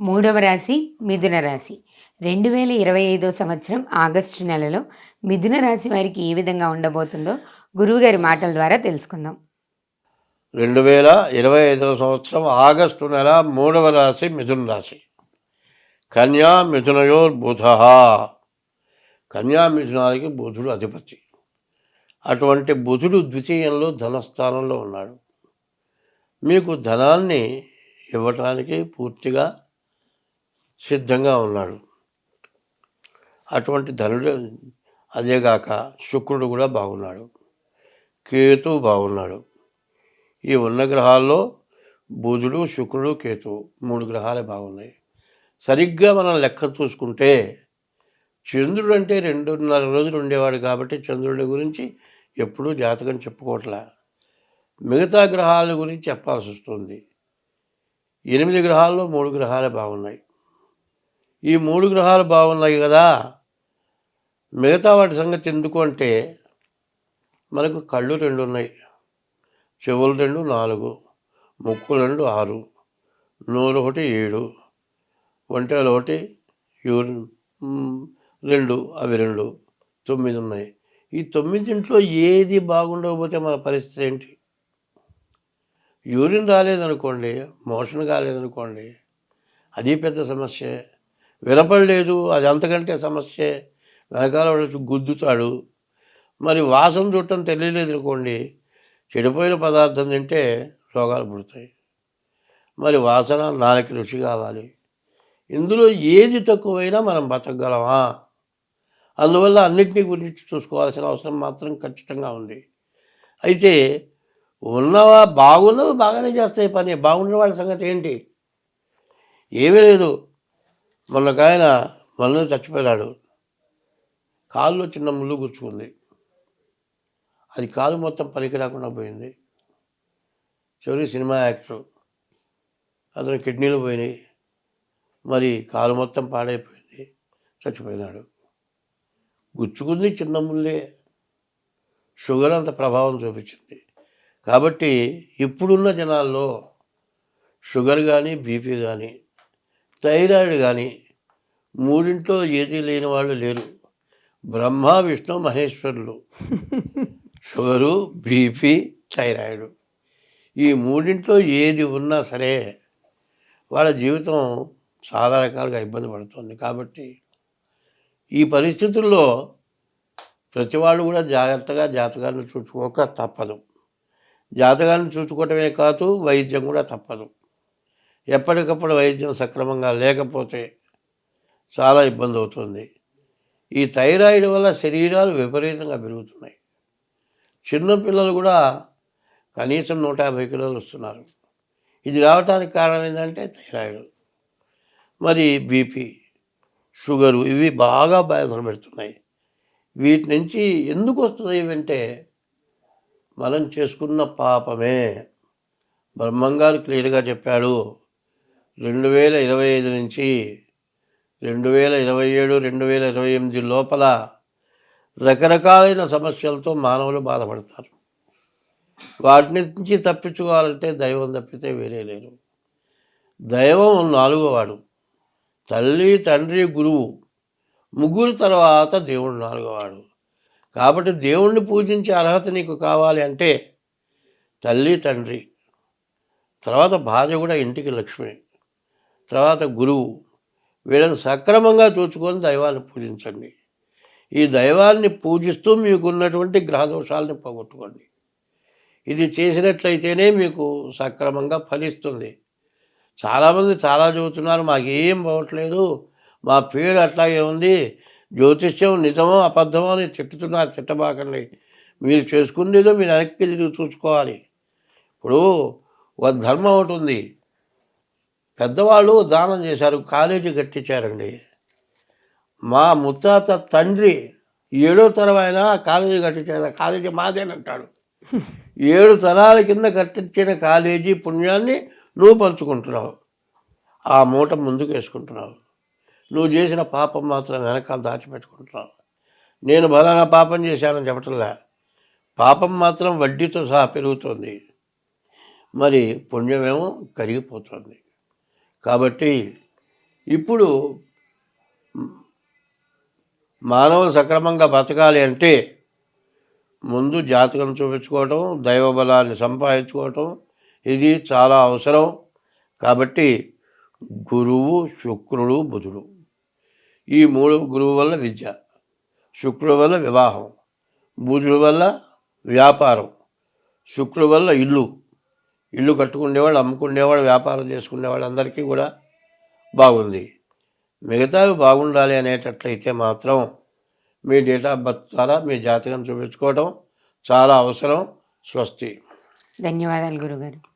మూడవ రాశి మిథున రాశి. రెండు వేల ఇరవై ఐదో సంవత్సరం ఆగస్టు నెలలో మిథున రాశి వారికి ఏ విధంగా ఉండబోతుందో గురువుగారి మాటల ద్వారా తెలుసుకుందాం. రెండు వేల ఇరవై ఐదవ సంవత్సరం ఆగస్టు నెల మూడవ రాశి మిథున రాశి. కన్యా మిథునయోర్ బుధ. కన్యా మిథునానికి బుధుడు అధిపతి. అటువంటి బుధుడు ద్వితీయంలో ధనస్థానంలో ఉన్నాడు. మీకు ధనాన్ని ఇవ్వటానికి పూర్తిగా సిద్ధంగా ఉన్నాడు. అటువంటి ధనుడు అదేగాక శుక్రుడు కూడా బాగున్నాడు. కేతు బాగున్నాడు. ఈ ఉన్న గ్రహాల్లో బుధుడు శుక్రుడు కేతు మూడు గ్రహాలే బాగున్నాయి. సరిగ్గా మనం లెక్క చూసుకుంటే చంద్రుడు అంటే రెండున్నర రోజులు ఉండేవాడు కాబట్టి చంద్రుడి గురించి ఎప్పుడూ జాతకం చెప్పుకోవట్లే మిగతా గ్రహాల గురించి చెప్పాల్సి వస్తుంది. ఎనిమిది గ్రహాల్లో మూడు గ్రహాలే బాగున్నాయి. ఈ మూడు గ్రహాలు బాగున్నాయి కదా. మిగతా వాటి సంగతి ఎందుకు అంటే మనకు కళ్ళు రెండు ఉన్నాయి. చెవులు రెండు నాలుగు ముక్కు రెండు ఆరు నోరు ఒకటి ఏడు ఒంటెలు ఒకటి యూరిన్ రెండు అవి రెండు తొమ్మిది ఉన్నాయి. ఈ తొమ్మిదింట్లో ఏది బాగుండకపోతే మన పరిస్థితి ఏంటి? యూరిన్ రాలేదనుకోండి మోషన్ కాలేదనుకోండి అది పెద్ద సమస్య. వినపడలేదు. అది అంతకంటే సమస్య. వెనకాల వాడు గుద్దుతాడు. మరి వాసన చూడటం తెలియలేదు అనుకోండి చెడిపోయిన పదార్థం తింటే రోగాలు పుడతాయి. మరి వాసన నాలుగు రుచి కావాలి. ఇందులో ఏది తక్కువైనా మనం బతకగలమా? అందువల్ల అన్నిటినీ గురించి చూసుకోవాల్సిన అవసరం మాత్రం ఖచ్చితంగా ఉంది. అయితే ఉన్నవా బాగున్నవి బాగానే చేస్తాయి పని. బాగున్న వాళ్ళ సంగతి ఏంటి? ఏమీ లేదు. మొన్నకాయన మొన్న చచ్చిపోయాడు కాల్లో చిన్న ముళ్ళు గుచ్చుకుంది. అది కాలు మొత్తం పనికి రాకుండా పోయింది. చివరి సినిమా యాక్టర్ అతని కిడ్నీలు పోయినాయి. మరి కాలు మొత్తం పాడైపోయింది. చచ్చిపోయినాడు. గుచ్చుకుంది చిన్న ముళ్ళే. షుగర్ అంత ప్రభావం చూపించింది. కాబట్టి ఇప్పుడున్న జనాల్లో షుగర్ కానీ బీపీ కానీ థైరాయిడ్ కానీ మూడింట్లో ఏది లేని వాళ్ళు లేరు. బ్రహ్మ విష్ణు మహేశ్వరులు. షుగరు బీపీ థైరాయిడ్ ఈ మూడింట్లో ఏది ఉన్నా సరే వాళ్ళ జీవితం చాలా రకాలుగా ఇబ్బంది పడుతుంది. కాబట్టి ఈ పరిస్థితుల్లో ప్రతి వాళ్ళు కూడా జాగ్రత్తగా జాతకాన్ని చూసుకోక తప్పదు. జాతకాన్ని చూసుకోవటమే కాదు వైద్యం కూడా తప్పదు. ఎప్పటికప్పుడు వైద్యం సక్రమంగా లేకపోతే చాలా ఇబ్బంది అవుతుంది ఈ థైరాయిడ్ వల్ల శరీరాలు విపరీతంగా పెరుగుతున్నాయి. చిన్నపిల్లలు కూడా కనీసం నూట యాభై కిలోలు వస్తున్నారు. ఇది రావడానికి కారణం ఏంటంటే థైరాయిడ్. మరి బీపీ షుగరు ఇవి బాగా బాధలు పెడుతున్నాయి. వీటి నుంచి ఎందుకు వస్తున్నాయి ఇవంటే మనం చేసుకున్న పాపమే. బ్రహ్మంగారు క్లియర్గా చెప్పాడు. రెండు వేల ఇరవై ఐదు నుంచి రెండు వేల ఇరవై ఏడు రెండు వేల ఇరవై ఎనిమిది లోపల రకరకాలైన సమస్యలతో మానవులు బాధపడతారు. వాటి నుంచి తప్పించుకోవాలంటే దైవం తప్పితే వేరే లేరు దైవం నాలుగోవాడు. తల్లి తండ్రి గురువు. ముగ్గురు తర్వాత దేవుడు నాలుగోవాడు. కాబట్టి దేవుణ్ణి పూజించే అర్హత నీకు కావాలి అంటే తల్లి తండ్రి. తర్వాత భార్య కూడా ఇంటికి లక్ష్మి. తర్వాత గురువు వీళ్ళని సక్రమంగా చూసుకొని దైవాన్ని పూజించండి. ఈ దైవాన్ని పూజిస్తూ మీకున్నటువంటి గ్రహదోషాలని పోగొట్టుకోండి. ఇది చేసినట్లయితేనే మీకు సక్రమంగా ఫలిస్తుంది. చాలామంది చాలా చెబుతున్నారు మాకేం పోవట్లేదు మా పేరు అట్లాగే ఉంది జ్యోతిష్యం నిజమో అబద్ధమో అని తిట్టుతున్నారు తిట్టబాకండి. మీరు చేసుకునేదో మీరు వెనక్కి తిరిగి చూసుకోవాలి. ఇప్పుడు ఒక ధర్మం ఒకటి ఉంది. పెద్దవాళ్ళు దానం చేశారు కాలేజీ కట్టించారండి. మా ముత్తాత తండ్రి ఏడో తరం కాలేజీ కట్టించారు కాలేజీ మాదేనంటాడు ఏడు తరాల కింద కట్టించిన కాలేజీ పుణ్యాన్ని నువ్వు పంచుకుంటున్నావు. ఆ మూట ముందుకు వేసుకుంటున్నావు. నువ్వు చేసిన పాపం మాత్రం వెనకాల దాచిపెట్టుకుంటున్నావు. నేను బలానా పాపం చేశానని చెప్పటంలే పాపం మాత్రం వడ్డీతో సహా పెరుగుతుంది. మరి పుణ్యమేమో కరిగిపోతుంది. కాబట్టి ఇప్పుడు మానవులు సక్రమంగా బతకాలి అంటే ముందు జాతకం చూపించుకోవటం దైవ బలాన్ని సంపాదించుకోవటం ఇది చాలా అవసరం. కాబట్టి గురువు శుక్రుడు బుధుడు. ఈ మూడు గురువు వల్ల విద్య శుక్రుడు వల్ల వివాహం బుధుడు వల్ల వ్యాపారం శుక్రుడు వల్ల ఇల్లు. ఇల్లు కట్టుకునేవాళ్ళు అమ్ముకునేవాళ్ళు వ్యాపారం చేసుకునేవాళ్ళు అందరికీ కూడా బాగుంది. మిగతావి బాగుండాలి అనేటట్లయితే మాత్రం మీ డేట్ ఆఫ్ బర్త్ ద్వారా మీ జాతకం చూపించుకోవడం చాలా అవసరం. స్వస్తి. ధన్యవాదాలు గురుగారు.